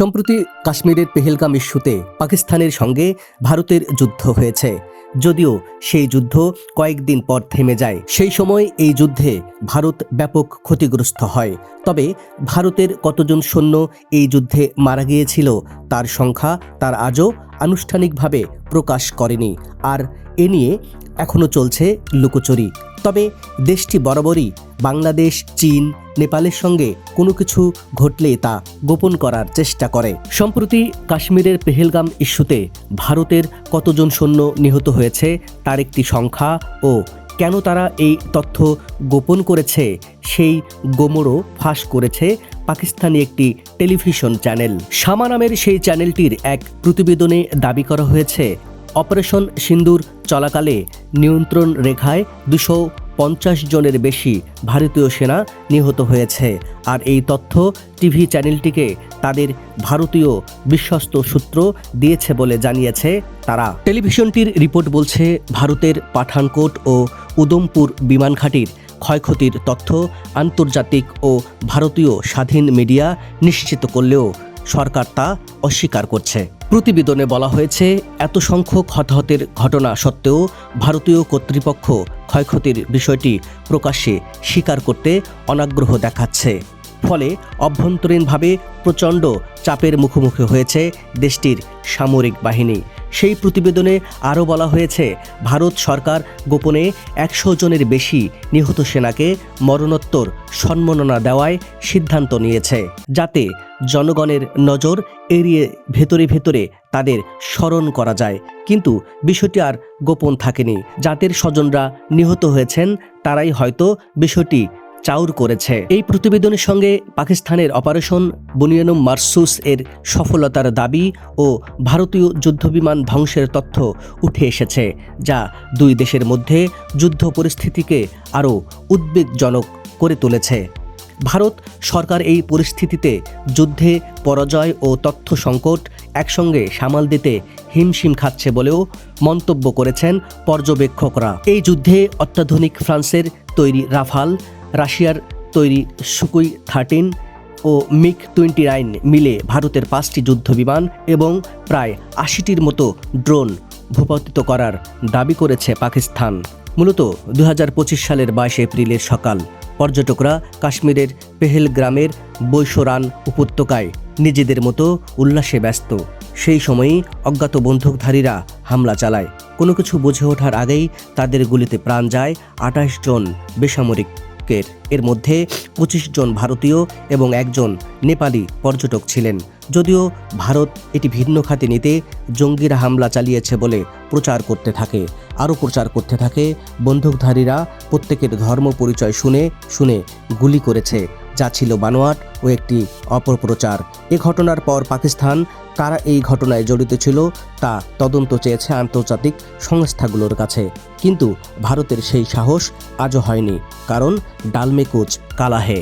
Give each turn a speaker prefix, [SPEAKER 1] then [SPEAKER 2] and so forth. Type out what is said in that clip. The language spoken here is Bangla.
[SPEAKER 1] সম্প্রতি কাশ্মীরের পেহেলগাম ইস্যুতে পাকিস্তানের সঙ্গে ভারতের যুদ্ধ হয়েছে। যদিও সেই যুদ্ধ কয়েকদিন পর থেমে যায়। সেই সময় এই যুদ্ধে ভারত ব্যাপক ক্ষতিগ্রস্ত হয়। তবে ভারতের কতজন সৈন্য এই যুদ্ধে মারা গিয়েছিল, তার সংখ্যা তার আজও আনুষ্ঠানিকভাবে প্রকাশ করেনি। আর এ নিয়ে এখনও চলছে লুকোচুরি। তবে দেশটি বরাবরই বাংলাদেশ, চীন, নেপালের সঙ্গে কোনো কিছু ঘটলে তা গোপন করার চেষ্টা করে। সম্প্রতি কাশ্মীরের পেহেলগাম ইস্যুতে ভারতের কতজন সৈন্য নিহত হয়েছে তার একটি সংখ্যা ও কেন তারা এই তথ্য গোপন করেছে সেই গোমরও ফাঁস করেছে পাকিস্তানি একটি টেলিভিশন চ্যানেল। শামা নামের সেই চ্যানেলটির এক প্রতিবেদনে দাবি করা হয়েছে অপারেশন সিন্দুর চলাকালে নিয়ন্ত্রণ রেখায় দুশো পঞ্চাশ জনের বেশি ভারতীয় সেনা নিহত হয়েছে। আর এই তথ্য টিভি চ্যানেলটিকে তাদের ভারতীয় বিশ্বস্ত সূত্র দিয়েছে বলে জানিয়েছে তারা। টেলিভিশনটির রিপোর্ট বলছে, ভারতের পাঠানকোট ও উদমপুর বিমান ঘাঁটির ক্ষয়ক্ষতির তথ্য আন্তর্জাতিক ও ভারতীয় স্বাধীন মিডিয়া নিশ্চিত করলেও সরকার তা অস্বীকার করছে। প্রতিবেদনে বলা হয়েছে, এত সংখ্যক হতাহতের ঘটনা সত্ত্বেও ভারতীয় কর্তৃপক্ষ ক্ষয়ক্ষতির বিষয়টি প্রকাশ্যে স্বীকার করতে অনাগ্রহ দেখাচ্ছে। ফলে অভ্যন্তরীণভাবে প্রচণ্ড চাপের মুখোমুখি হয়েছে দেশটির সামরিক বাহিনী। সেই প্রতিবেদনে আরও বলা হয়েছে, ভারত সরকার গোপনে একশো জনের বেশি নিহত সেনাকে মরণোত্তর সম্মাননা দেওয়ায় সিদ্ধান্ত নিয়েছে, যাতে জনগণের নজর এড়িয়ে ভেতরে ভেতরে তাদের স্মরণ করা যায়। কিন্তু বিষয়টি আর গোপন থাকেনি। যাদের স্বজনরা নিহত হয়েছেন, তারাই হয়তো বিষয়টি চাউর করেছে। এই প্রতিবেদনের সঙ্গে পাকিস্তানের অপারেশন বুনিয়ানুম মার্সুস এর সফলতার দাবি ও ভারতীয় যুদ্ধবিমান ধ্বংসের তথ্য উঠে এসেছে, যা দুই দেশের মধ্যে যুদ্ধ পরিস্থিতিকে আরও উদ্বেগজনক করে তুলেছে। ভারত সরকার এই পরিস্থিতিতে যুদ্ধে পরাজয় ও তথ্য সংকট একসঙ্গে সামাল দিতে হিমশিম খাচ্ছে বলেও মন্তব্য করেছেন পর্যবেক্ষকরা। এই যুদ্ধে অত্যাধুনিক ফ্রান্সের তৈরি রাফাল রাশিয়ার তৈরি সুকুই থার্টিন ও মিক টোয়েন্টি নাইন মিলে ভারতের পাঁচটি যুদ্ধবিমান এবং প্রায় আশিটির মতো ড্রোন ভূপাতিত করার দাবি করেছে পাকিস্তান। মূলত দু হাজার পঁচিশ সালের বাইশে এপ্রিলের সকাল পর্যটকরা কাশ্মীরের পেহেল গ্রামের বৈশরান উপত্যকায় নিজেদের মতো উল্লাসে ব্যস্ত। সেই সময়ই অজ্ঞাত বন্দুকধারীরা হামলা চালায়। কোনো কিছু বুঝে ওঠার আগেই তাদের গুলিতে প্রাণ যায় আঠাশ জন বেসামরিকের এর মধ্যে পঁচিশ জন ভারতীয় এবং একজন নেপালি পর্যটক ছিলেন। যদিও ভারত এটি ভিন্ন খাতে নিতে জঙ্গিরা হামলা চালিয়েছে বলে প্রচার করতে থাকে। আরও প্রচার করতে থাকে, বন্দুকধারীরা প্রত্যেকের ধর্ম পরিচয় শুনে শুনে গুলি করেছে। যা ছিল বানোয়াট ও একটি অপপ্রচার। এ ঘটনার পর পাকিস্তান কারা এই ঘটনায় জড়িত ছিল তা তদন্ত চেয়েছে আন্তর্জাতিক সংস্থাগুলোর কাছে। কিন্তু ভারতের সেই সাহস আজও হয়নি, কারণ ডালমে কুচ কালাহে।